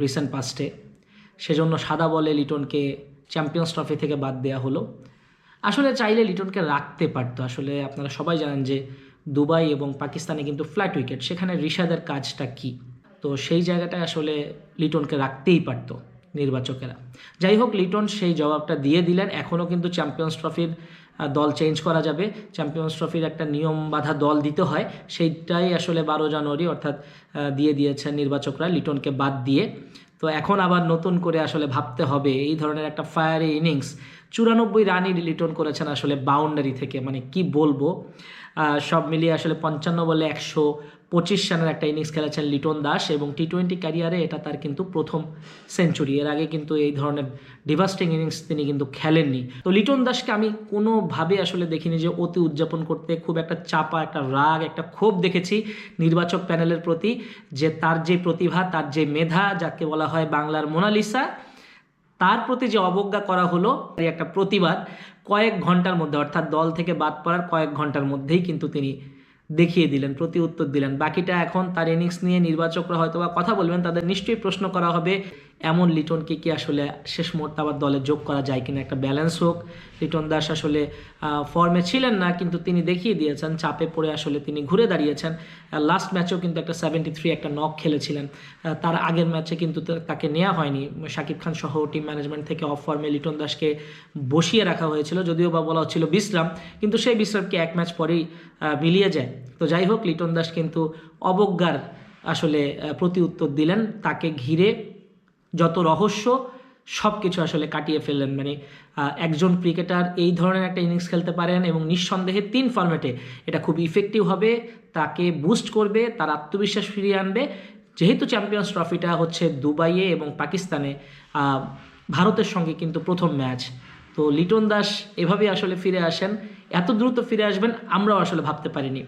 Recent পাস্টে সেজন্য সাদা বলে লিটনকে চ্যাম্পিয়ন্স ট্রফি থেকে বাদ দেওয়া হলো। আসলে চাইলে লিটনকে রাখতে পারতো। আসলে আপনারা সবাই জানেন যে দুবাই এবং পাকিস্তানে কিন্তু ফ্ল্যাট উইকেট সেখানে রিশাদের কাজটা কি? তো সেই জায়গাটায় আসলে লিটনকে রাখতেই পারতো। নির্বাচকেরা। যাই হোক, লিটন সেই জবাবটা দিয়ে দিলেন। এখনও কিন্তু চ্যাম্পিয়ন্স ট্রফির দল চেঞ্জ করা যাবে। চ্যাম্পিয়ন্স ট্রফির একটা নিয়ম বাধা দল দিতে হয়। সেইটাই আসলে বারো জানুয়ারি অর্থাৎ দিয়ে দিয়েছেন নির্বাচকরা লিটনকে বাদ দিয়ে। তো এখন আবার নতুন করে আসলে ভাবতে হবে। এই ধরনের একটা ফায়ারি ইনিংস চুরানব্বই রানই লিটন করেছেন আসলে বাউন্ডারি থেকে। মানে কি বলব? সব মিলিয়ে আসলে পঞ্চান্ন বলে একশো পঁচিশ রানের একটা ইনিংস খেলেছেন লিটন দাস এবং টি টোয়েন্টি ক্যারিয়ারে এটা তার কিন্তু প্রথম সেঞ্চুরি এর আগে কিন্তু এই ধরনের ডিভাস্টিং ইনিংস তিনি কিন্তু খেলেননি। তো লিটন দাসকে আমি কোনোভাবে আসলে দেখিনি যে অতি উদযাপন করতে খুব একটা চাপা, একটা রাগ, একটা ক্ষোভ দেখেছি নির্বাচক প্যানেলের প্রতি যে তার যে প্রতিভা, তার যে মেধা, যাকে বলা হয় বাংলার মোনালিসা তার প্রতি যে অবজ্ঞা করা হলো একটা প্রতিবাদ কয়েক ঘণ্টার মধ্যে, অর্থাৎ দল থেকে বাদ পড়ার কয়েক ঘণ্টার মধ্যেই কিন্তু তিনি দেখিয়ে দিলেন প্রতি উত্তর দিলেন। বাকিটা এখন তার ইনিংস নিয়ে নির্বাচকরা হয়তো বা কথা বলবেন, তাদের নিশ্চয়ই প্রশ্ন করা হবে এমন লিটনকে কি আসলে শেষ মুহূর্তে আবার দলে যোগ করা যায় কিনা একটা ব্যালেন্স হোক। লিটন দাস আসলে ফর্মে ছিলেন না, কিন্তু তিনি দেখিয়ে দিয়েছেন, চাপে পড়ে আসলে তিনি ঘুরে দাঁড়িয়েছেন। লাস্ট ম্যাচেও কিন্তু একটা সেভেন্টি থ্রি একটা নক খেলেছিলেন। তার আগের ম্যাচে কিন্তু তাকে নেওয়া হয়নি। শাকিব খান সহ টিম ম্যানেজমেন্ট থেকে অফ ফর্মে লিটন দাসকে বসিয়ে রাখা হয়েছিল, যদিও বা বলা হচ্ছিল বিশ্রাম, কিন্তু সেই বিশ্রামকে এক ম্যাচ পরেই মিলিয়ে যায়। তো যাই হোক, লিটন দাস কিন্তু অবজ্ঞার আসলে প্রতি উত্তর দিলেন। তাকে ঘিরে যত রহস্য সব কিছু আসলে কাটিয়ে ফেললেন। মানে একজন ক্রিকেটার এই ধরনের একটা ইনিংস খেলতে পারেন এবং নিঃসন্দেহে তিন ফর্ম্যাটে এটা খুব ইফেক্টিভ হবে, তাকে বুস্ট করবে, তার আত্মবিশ্বাস ফিরিয়ে আনবে। যেহেতু চ্যাম্পিয়ন্স ট্রফিটা হচ্ছে দুবাইয়ে এবং পাকিস্তানে ভারতের সঙ্গে কিন্তু প্রথম ম্যাচ তো লিটন দাস এভাবে আসলে ফিরে আসেন। এত দ্রুত ফিরে আসবেন, আমরাও আসলে ভাবতে পারিনি।